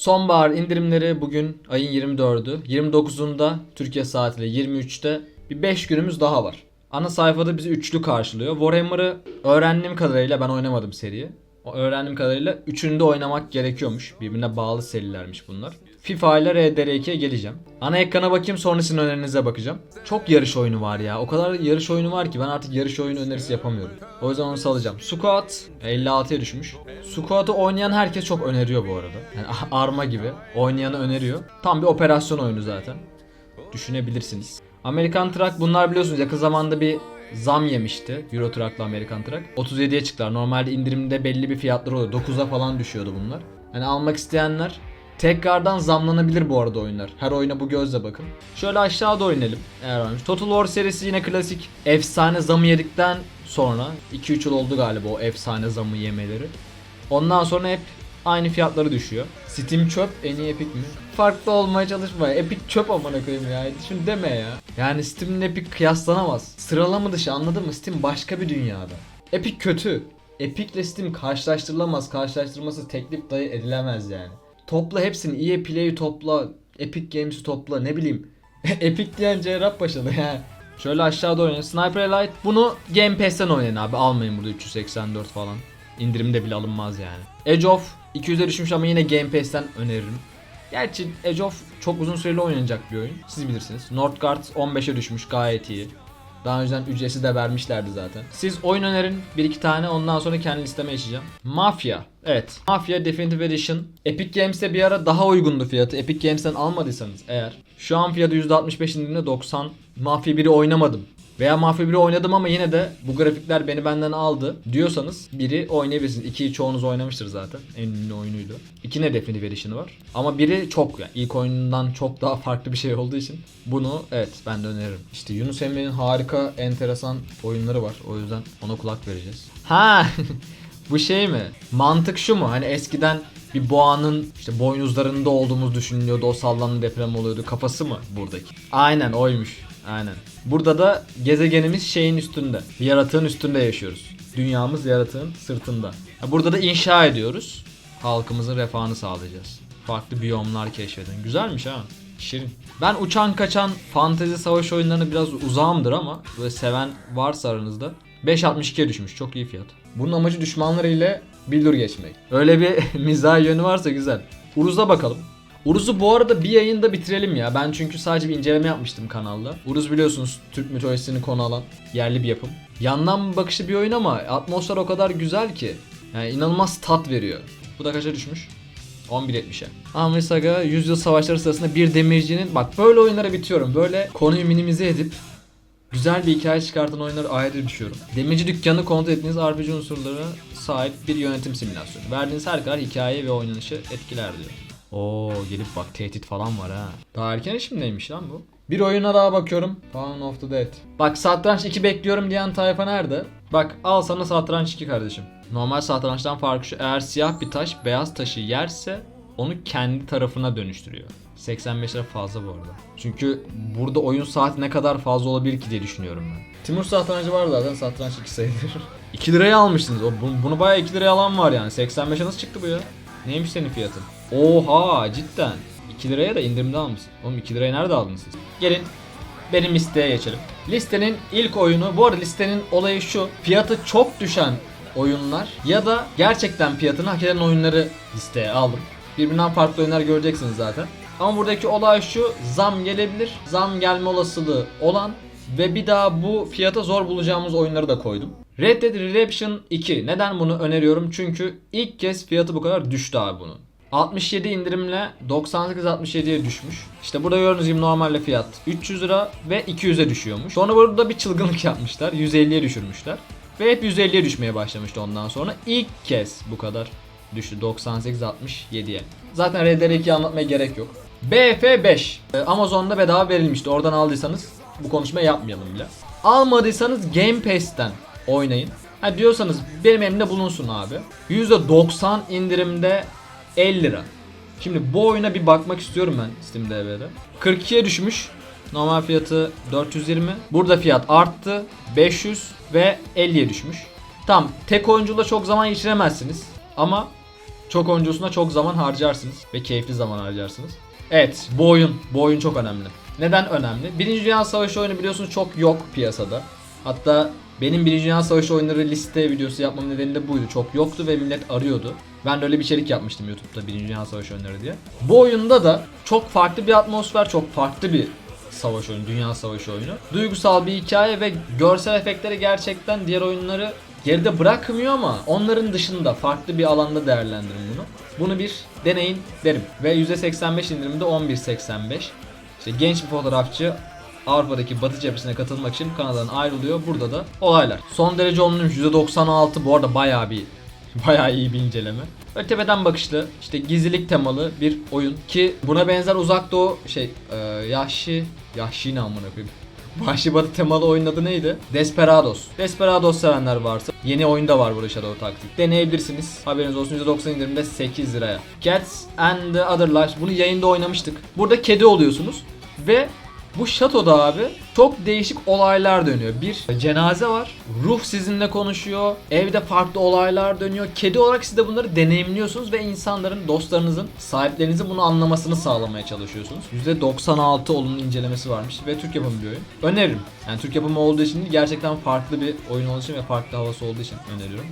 Sonbahar indirimleri bugün ayın 24'ü. 29'unda Türkiye saatiyle 23'te bir 5 günümüz daha var. Ana sayfada bizi üçlü karşılıyor. Warhammer'ı öğrendiğim kadarıyla ben oynamadım seriyi. Öğrendiğim kadarıyla üçünü de oynamak gerekiyormuş. Birbirine bağlı serilermiş bunlar. FIFA ile RDR2'ye geleceğim. Ana ekrana bakayım sonra sizin önerinize bakacağım. Çok yarış oyunu var ya. O kadar yarış oyunu var ki ben artık yarış oyunu önerisi yapamıyorum. O yüzden onu salacağım. Squat 56'ya düşmüş. Squat'ı oynayan herkes çok öneriyor bu arada. Yani arma gibi. Oynayanı öneriyor. Tam bir operasyon oyunu zaten. Düşünebilirsiniz. Amerikan Truck bunlar biliyorsunuz yakın zamanda bir zam yemişti. Euro Truck'la Amerikan Truck. 37'ye çıktılar. Normalde indirimde belli bir fiyatları oluyor. 9'a falan düşüyordu bunlar. Yani almak isteyenler tekrardan zamlanabilir bu arada oyunlar. Her oyuna bu gözle bakın. Şöyle aşağı doğru inelim. Eğer varmış. Total War serisi yine klasik efsane zamı yedikten sonra 2-3 yıl oldu galiba o efsane zamı yemeleri. Ondan sonra hep aynı fiyatları düşüyor. Steam çöp en iyi Epic mi? Farklı olmaya çalışma. Epic çöp amına koyayım ya. Şunu deme ya. Yani Steam'le Epic kıyaslanamaz. Sıralama dışı anladın mı? Steam başka bir dünyada. Epic kötü. Epic ile Steam karşılaştırılamaz. Karşılaştırması teklif dayı edilemez yani. Topla hepsini. EA Play'i topla. Epic Games'i topla. Ne bileyim. Epic diyen Cerrahpaşalı ya. Şöyle aşağıda oynayın. Sniper Elite bunu Game Pass'ten oynayın abi. Almayın burada 384 falan. İndirimde bile alınmaz yani. Edge of 200'e düşmüş ama yine Game Pass'ten öneririm. Gerçi Edge of çok uzun süreli oynanacak bir oyun. Siz bilirsiniz. Northgard 15'e düşmüş gayet iyi. Daha önceden ücretsiz de vermişlerdi zaten. Siz oyun önerin bir iki tane ondan sonra kendi listeme eşeceğim. Mafia. Evet. Mafia Definitive Edition. Epic Games'te bir ara daha uygundu fiyatı. Epic Games'ten almadıysanız eğer. Şu an fiyatı %65 indirimde 90. Mafia 1'i oynamadım. Veya Mafia 1'i oynadım ama yine de bu grafikler beni benden aldı diyorsanız biri oynayabilirsiniz. İkiyi çoğunuz oynamıştır zaten. En ünlü oyunuydu. İki ne Definitive Edition'ı var. Ama biri çok yani ilk oyundan çok daha farklı bir şey olduğu için bunu evet ben de öneririm. İşte Yunus Emre'nin harika enteresan oyunları var. O yüzden ona kulak vereceğiz. Ha bu şey mi? Mantık şu mu? Hani eskiden bir boğanın işte boynuzlarında olduğumuz düşünülüyordu. O sallanan deprem oluyordu. Kafası mı buradaki? Aynen oymuş. Aynen. Burada da gezegenimiz şeyin üstünde. Yaratığın üstünde yaşıyoruz. Dünyamız yaratığın sırtında. Burada da inşa ediyoruz. Halkımızın refahını sağlayacağız. Farklı biyomlar keşfedin. Güzelmiş ha. Şirin. Ben uçan kaçan fantezi savaş oyunlarına biraz uzağımdır ama böyle seven varsa aranızda 5.62'ye düşmüş. Çok iyi fiyat. Bunun amacı düşmanlarıyla bildur geçmek. Öyle bir mizah yönü varsa güzel. Uruz'a bakalım. Uruz'u bu arada bir yayında bitirelim ya. Ben çünkü sadece bir inceleme yapmıştım kanalda. Uruz biliyorsunuz Türk mitolojisini konu alan yerli bir yapım. Yandan bakışı bir oyun ama atmosfer o kadar güzel ki. Yani inanılmaz tat veriyor. Bu da kaça düşmüş? 11.70'e. Amri Saga yüzyıl savaşları sırasında bir demircinin bak böyle oyunlara bitiyorum. Böyle konuyu minimize edip güzel bir hikaye çıkartan oyunlara ayrı düşüyorum. Demirci dükkanı kontrol ettiğiniz RPG unsurlara sahip bir yönetim simülasyonu. Verdiğiniz her karar hikaye ve oynanışı etkiler diyor. Oo gelip bak tehdit falan var ha. Daha erken işimdeymiş lan bu. Bir oyuna daha bakıyorum. Dawn of the Dead. Bak satranç 2 bekliyorum diyen tayfa nerede? Bak al sana satranç 2 kardeşim. Normal satrançtan farkı şu. Eğer siyah bir taş beyaz taşı yerse onu kendi tarafına dönüştürüyor. 85 lira fazla bu arada. Çünkü burada oyun saati ne kadar fazla olabilir ki diye düşünüyorum ben. Timur satrancı var zaten satranç 2 sayılır. 2 liraya almışsınız. O, bunu, bunu bayağı 2 liraya alan var yani. 85'e nasıl çıktı bu ya? Neymiş senin fiyatın? Oha cidden. 2 liraya da indirimde almışsın. Oğlum 2 liraya nerede aldınız siz? Gelin benim listeye geçelim. Listenin ilk oyunu, bu arada listenin olayı şu. Fiyatı çok düşen oyunlar ya da gerçekten fiyatını hak eden oyunları listeye aldım. Birbirinden farklı oyunlar göreceksiniz zaten. Ama buradaki olay şu, zam gelebilir. Zam gelme olasılığı olan ve bir daha bu fiyata zor bulacağımız oyunları da koydum. Red Dead Redemption 2. Neden bunu öneriyorum? Çünkü ilk kez fiyatı bu kadar düştü abi bunun. 67 indirimle 98-67'ye düşmüş. İşte burada gördüğünüz gibi normalde fiyat 300 lira ve 200'e düşüyormuş. Sonra burada bir çılgınlık yapmışlar. 150'ye düşürmüşler. Ve hep 150'ye düşmeye başlamıştı ondan sonra. İlk kez bu kadar düştü 98-67'ye. Zaten Red Dead 2'yi anlatmaya gerek yok. BF5 Ee, Amazon'da bedava verilmişti. Oradan aldıysanız bu konuşmayı yapmayalım bile. Almadıysanız Game Pass'ten oynayın. Ha diyorsanız benim elimde bulunsun abi. %90 indirimde 50 lira. Şimdi bu oyuna bir bakmak istiyorum ben Steam DB'de. 42'ye düşmüş. Normal fiyatı 420. Burada fiyat arttı. 500 ve 50'ye düşmüş. Tam tek oyuncuyla çok zaman geçiremezsiniz. Ama Çok oyuncusuna çok zaman harcarsınız ve keyifli zaman harcarsınız. Evet bu oyun, bu oyun çok önemli. Neden önemli? Birinci Dünya Savaşı oyunu biliyorsunuz çok yok piyasada. Hatta benim Birinci Dünya Savaşı oyunları liste videosu yapmam nedeni de buydu. Çok yoktu ve millet arıyordu. Ben de öyle bir içerik yapmıştım YouTube'da Birinci Dünya Savaşı oyunları diye. Bu oyunda da çok farklı bir atmosfer, çok farklı bir savaş oyunu, dünya savaşı oyunu. Duygusal bir hikaye ve görsel efektleri gerçekten diğer oyunları geride bırakmıyor ama onların dışında farklı bir alanda değerlendirin bunu. Bunu bir deneyin derim. Ve %85 indirimde 11.85. İşte genç bir fotoğrafçı Avrupa'daki Batı cephesine katılmak için Kanada'dan ayrılıyor. Burada da olaylar. Son derece olumluymuş. %96 bu arada bayağı bir bayağı iyi bir inceleme. Böyle tepeden bakışlı işte gizlilik temalı bir oyun ki buna benzer uzak doğu şey e, Yahşi Yahşi ne amına koyayım. Vahşi Batı temalı oyunun adı neydi? Desperados. Desperados sevenler varsa yeni oyunda var burada Shadow Tactics. Deneyebilirsiniz. Haberiniz olsun %90 indirimde 8 liraya. Cats and the Other Lives. Bunu yayında oynamıştık. Burada kedi oluyorsunuz ve bu şatoda abi çok değişik olaylar dönüyor. Bir cenaze var. Ruh sizinle konuşuyor. Evde farklı olaylar dönüyor. Kedi olarak siz de bunları deneyimliyorsunuz ve insanların, dostlarınızın, sahiplerinizin bunu anlamasını sağlamaya çalışıyorsunuz. %96 olumlu incelemesi varmış ve Türk yapımı bir oyun. Öneririm. Yani Türk yapımı olduğu için gerçekten farklı bir oyun olduğu için ve farklı havası olduğu için öneriyorum.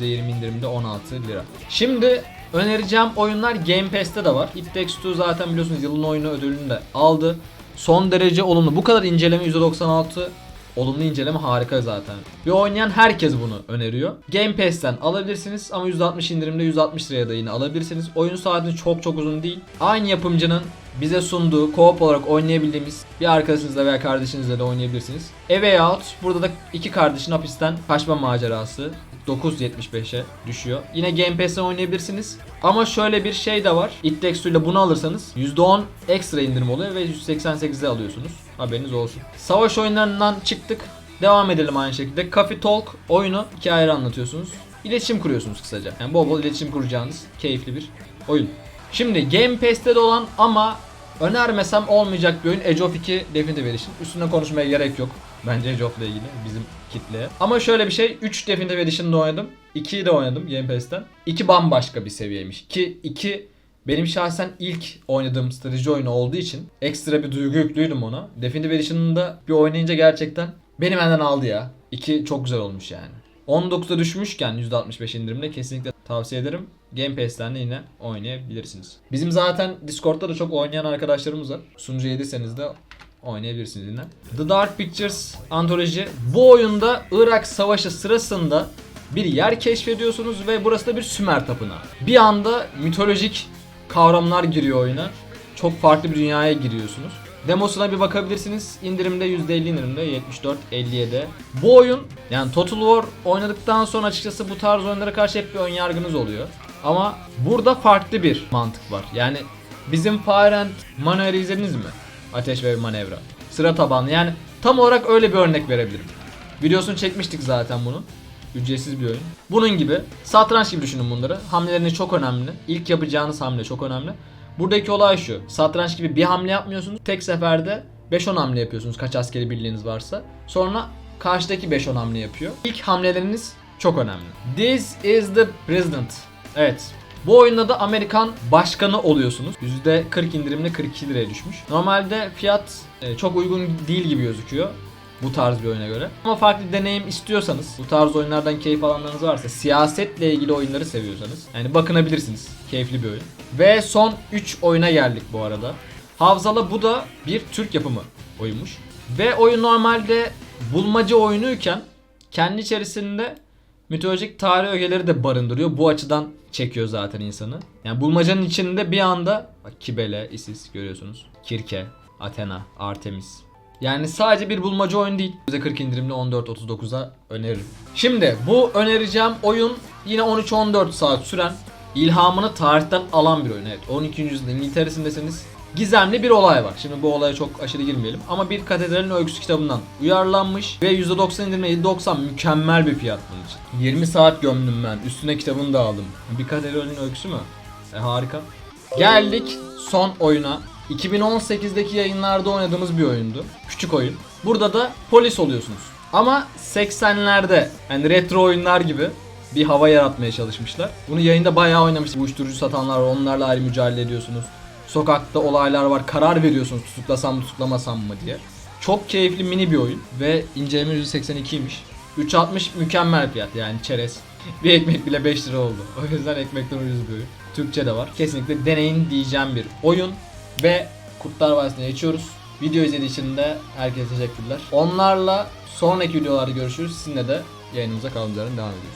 %20 indirimde 16 lira. Şimdi önereceğim oyunlar Game Pass'te de var. It Takes Two zaten biliyorsunuz yılın oyunu ödülünü de aldı. Son derece olumlu. Bu kadar inceleme %96 olumlu inceleme harika zaten. Ve oynayan herkes bunu öneriyor. Game Pass'ten alabilirsiniz ama %60 indirimde 160 liraya da yine alabilirsiniz. Oyun saati çok çok uzun değil. Aynı yapımcının bize sunduğu co-op olarak oynayabildiğimiz bir arkadaşınızla veya kardeşinizle de oynayabilirsiniz. A Out burada da iki kardeşin hapisten kaçma macerası. 9.75'e düşüyor. Yine Game Pass'ten oynayabilirsiniz. Ama şöyle bir şey de var. It Takes ile bunu alırsanız %10 ekstra indirim oluyor ve 188'e alıyorsunuz. Haberiniz olsun. Savaş oyunlarından çıktık. Devam edelim aynı şekilde. Coffee Talk oyunu iki ayrı anlatıyorsunuz. İletişim kuruyorsunuz kısaca. Yani bol bol iletişim kuracağınız keyifli bir oyun. Şimdi Game Pass'te de olan ama önermesem olmayacak bir oyun Age of 2 Definitive Edition. Üstüne konuşmaya gerek yok. Bence Age of'la ilgili bizim kitleye. Ama şöyle bir şey 3 Definitive Edition'da oynadım. 2'yi de oynadım Game Pass'ten. 2 bambaşka bir seviyeymiş. Ki 2 benim şahsen ilk oynadığım strateji oyunu olduğu için ekstra bir duygu yüklüydüm ona. Definitive Edition'da bir oynayınca gerçekten beni benden aldı ya. 2 çok güzel olmuş yani. 19'da düşmüşken %65 indirimde kesinlikle tavsiye ederim. Game Pass'ten de yine oynayabilirsiniz. Bizim zaten Discord'da da çok oynayan arkadaşlarımız var. Sunucu yediyseniz de oynayabilirsiniz yine. The Dark Pictures antoloji. Bu oyunda Irak Savaşı sırasında bir yer keşfediyorsunuz ve burası da bir Sümer tapınağı. Bir anda mitolojik kavramlar giriyor oyuna. Çok farklı bir dünyaya giriyorsunuz. Demosuna bir bakabilirsiniz. İndirimde %50 indirimde 74.57. Bu oyun yani Total War oynadıktan sonra açıkçası bu tarz oyunlara karşı hep bir ön yargınız oluyor. Ama burada farklı bir mantık var. Yani bizim Fire and Maneuver'ı izlediniz mi? Ateş ve manevra. Sıra tabanlı yani tam olarak öyle bir örnek verebilirim. Videosunu çekmiştik zaten bunu. Ücretsiz bir oyun. Bunun gibi satranç gibi düşünün bunları. Hamleleriniz çok önemli. İlk yapacağınız hamle çok önemli. Buradaki olay şu. Satranç gibi bir hamle yapmıyorsunuz. Tek seferde 5-10 hamle yapıyorsunuz kaç askeri birliğiniz varsa. Sonra karşıdaki 5-10 hamle yapıyor. İlk hamleleriniz çok önemli. This is the president. Evet. Bu oyunda da Amerikan başkanı oluyorsunuz. %40 indirimle 42 liraya düşmüş. Normalde fiyat e, çok uygun değil gibi gözüküyor. Bu tarz bir oyuna göre. Ama farklı deneyim istiyorsanız, bu tarz oyunlardan keyif alanlarınız varsa, siyasetle ilgili oyunları seviyorsanız, yani bakınabilirsiniz. Keyifli bir oyun. Ve son 3 oyuna geldik bu arada. Havzalı bu da bir Türk yapımı oyunmuş. Ve oyun normalde bulmaca oyunuyken kendi içerisinde mitolojik tarih ögeleri de barındırıyor. Bu açıdan çekiyor zaten insanı. Yani bulmacanın içinde bir anda bak Kibele, Isis görüyorsunuz. Kirke, Athena, Artemis. Yani sadece bir bulmaca oyun değil. %40 indirimli 14.39'a öneririm. Şimdi bu önereceğim oyun yine 13-14 saat süren ilhamını tarihten alan bir oyun. Evet 12. yüzyılda İngiltere'sindesiniz. Gizemli bir olay var. Şimdi bu olaya çok aşırı girmeyelim. Ama bir katedralin öyküsü kitabından uyarlanmış ve %90 indirimle 7.90 mükemmel bir fiyat bunun için. 20 saat gömdüm ben. Üstüne kitabını da aldım. Bir katedralin öyküsü mü? E harika. Geldik son oyuna. 2018'deki yayınlarda oynadığımız bir oyundu. Küçük oyun. Burada da polis oluyorsunuz. Ama 80'lerde yani retro oyunlar gibi bir hava yaratmaya çalışmışlar. Bunu yayında bayağı oynamıştık. Uyuşturucu satanlar var, onlarla ayrı mücadele ediyorsunuz. Sokakta olaylar var, karar veriyorsunuz tutuklasam mı tutuklamasam mı diye. Çok keyifli mini bir oyun ve inceleme %82'ymiş. 3.60 mükemmel fiyat yani çerez. Bir ekmek bile 5 lira oldu. O yüzden ekmekten ucuz bir oyun. Türkçe de var. Kesinlikle deneyin diyeceğim bir oyun. Ve Kurtlar Vadisi'ne geçiyoruz. Video izlediği için de herkese teşekkürler. Onlarla sonraki videolarda görüşürüz. Sizinle de yayınımıza yerden devam ediyoruz.